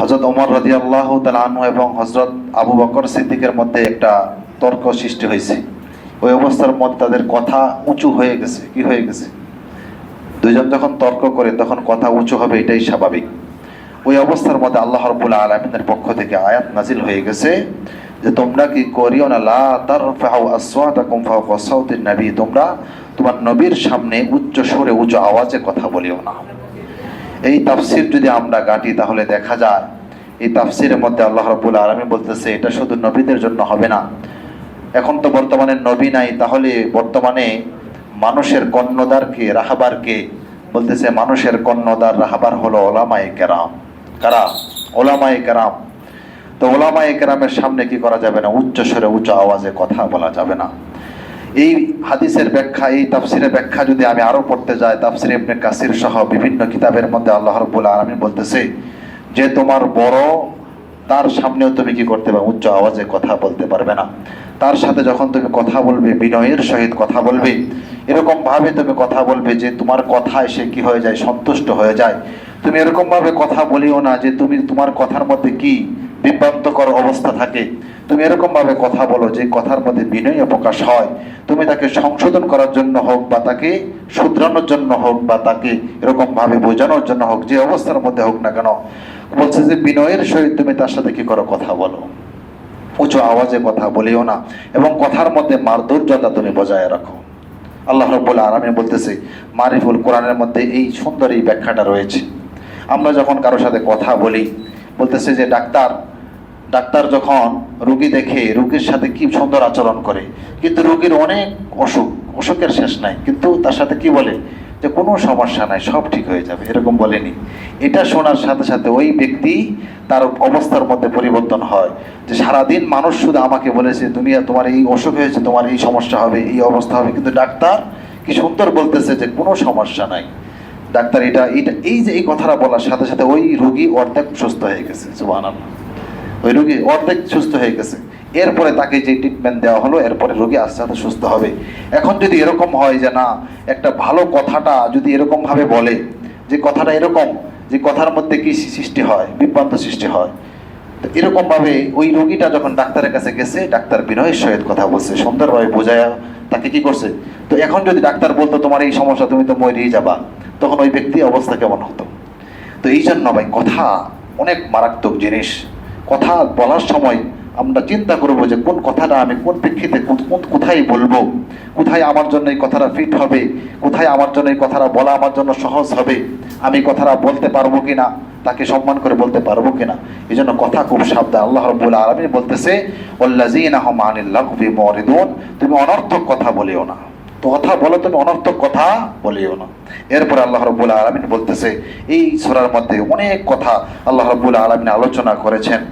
হজরত ওমর রাজি আল্লাহ তালু এবং হজরত আবু বকর সিদ্দিকের মধ্যে একটা তর্ক সৃষ্টি হয়েছে। ওই অবস্থার মধ্যে তাদের কথা উঁচু হয়ে গেছে। কি হয়ে গেছে? দুইজন যখন তর্ক করে, তখন কথা উঁচু হবে, এটাই স্বাভাবিক। ওই অবস্থার মধ্যে আল্লাহ রবুল্লা আলমিনের পক্ষ থেকে আয়াত নাজিল হয়ে গেছে যে, তোমরা কি করিও না? লা সাউতিন নবী। তোমরা তোমার নবীর সামনে উচ্চ সুরে উচ্চ আওয়াজে কথা বলিও না। এই তাফসির যদি আমরা গাঁটি, তাহলে দেখা যায়, এই তাফসিরের মধ্যে আল্লাহ রবুল আলমী বলতেছে, এটা শুধু নবীদের জন্য হবে না। এখন তো বর্তমানে নবী নাই, তাহলে বর্তমানে মানুষের কর্ণদারকে রাহাবারকে বলতেছে, মানুষের কর্ণদার রাহাবার হলো ওলামায়ে কেরাম। কারা? ওলামায়ে কেরাম। তো ওলামায়ে কেরামের সামনে কি করা যাবে না? উচ্চ স্বরে উচ্চ আওয়াজে কথা বলা যাবে না। এই হাদিসের ব্যাখ্যা, এই তাফসিরের ব্যাখ্যা যদি আমি আরও পড়তে যাই, তাফসির ইবনে কাসির সহ বিভিন্ন কিতাবের মধ্যে আল্লাহ রাব্বুল আলামিন বলতেছে যে, তোমার বড়, তার সামনেও তুমি কি করতে পারবে? উচ্চ আওয়াজে কথা বলতে পারবে না। তার সাথে যখন তুমি কথা বলবে, বিনয়ের সহিত কথা বলবে এরকম ভাবে তুমি কথা বলবে যে, তোমার কথায় সে কি হয়ে যায়? সন্তুষ্ট হয়ে যায়? তুমি এরকম ভাবে কথা বলিও না যে, তুমি, তোমার কথার মধ্যে কি বিভ্রান্তকর অবস্থা থাকে। তুমি এরকম ভাবে কথা বলো যে কথার মধ্যে বিনয় প্রকাশ হয়। তুমি তাকে সংশোধন করার জন্য হোক বা তাকে শুধরানোর জন্য হোক বা তাকে এরকম ভাবে বোঝানোর জন্য হোক, যে অবস্থার মধ্যে হোক না কেন, বলছে যে বিনয়ের সহিত তুমি তার সাথে কি করো, কথা বলো। উঁচু আওয়াজে কথা বলিও না এবং কথার মধ্যে মার্ধর্যতা তুমি বজায় রাখো। আল্লাহ রব্বুল আলমী বলতেছে, মারিফুল কোরআনের মধ্যে এই সুন্দর এই ব্যাখ্যাটা রয়েছে। আমরা যখন কারোর সাথে কথা বলি, বলতেছে যে, ডাক্তার ডাক্তার যখন রুগী দেখে রুগীর সাথে কি সুন্দর আচরণ করে, কিন্তু রুগীর অনেক অসুখ, অসুখের শেষ নাই, কিন্তু তার সাথে কি বলে? যে কোনো সমস্যা নাই, সব ঠিক হয়ে যাবে, এরকম বলেনি। এটা শোনার সাথে সাথে ওই ব্যক্তি তার অবস্থার মধ্যে পরিবর্তন হয়। যে সারাদিন মানুষ শুধু আমাকে বলেছে, দুনিয়া তোমার এই অসুখ হয়েছে, তোমার এই সমস্যা হবে, এই অবস্থা হবে। কিন্তু ডাক্তার কি সুন্দর বলতেছে যে কোনো সমস্যা নাই। ডাক্তার এটা এটা, এই যে এই কথাটা বলার সাথে সাথে ওই রুগী অর্ধেক সুস্থ হয়ে গেছে, সুবহানাল্লাহ। ওই রোগী অর্ধেক সুস্থ হয়ে গেছে। এরপরে তাকে যে ট্রিটমেন্ট দেওয়া হলো, এরপরে রোগী আস্তে আস্তে সুস্থ হবে। এখন যদি এরকম হয় যে না, একটা ভালো কথাটা যদি এরকম ভাবে বলে, যে কথাটা এরকম, যে কথার মধ্যে কি সৃষ্টি হয়, বিভ্রান্ত সৃষ্টি হয়, তো এরকম ভাবে ওই রোগীটা যখন ডাক্তারের কাছে গেছে, ডাক্তার বিনয়ের সহিত কথা বলছে, সুন্দরভাবে বোঝায় তাকে কি করছে। তো এখন যদি ডাক্তার বলতো, তোমার এই সমস্যা, তুমি তো মরিয়ে যাবা, তখন ওই ব্যক্তি অবস্থা কেমন হতো? তো এই জন্য ভাই, কথা অনেক মারাত্মক জিনিস। কথা বলার সময় আমরা চিন্তা করব যে কোন কথাটা আমি কোন প্রেক্ষিতে কোন- কোথায় বলব? কোথায় আমার জন্য এই কথাটা ফিট হবে? কোথায় আমার জন্য এই কথাটা বলা আমার জন্য সহজ হবে? আমি কথাটা বলতে পারব কিনা? তাকে সম্মান করে বলতে পারব কিনা? এই জন্য কথা খুব সাবধান। আল্লাহ রব্বুল আলমী বলতেছে তুমি অনর্থক কথা বলিও না। তো কথা বলো, তুমি অনর্থক কথা বলিও না। এরপরে আল্লাহ রব্বুল আলমিন বলতেছে, এই সূরার মধ্যে অনেক কথা আল্লাহ রব্বুল আলমিন আলোচনা করেছেন।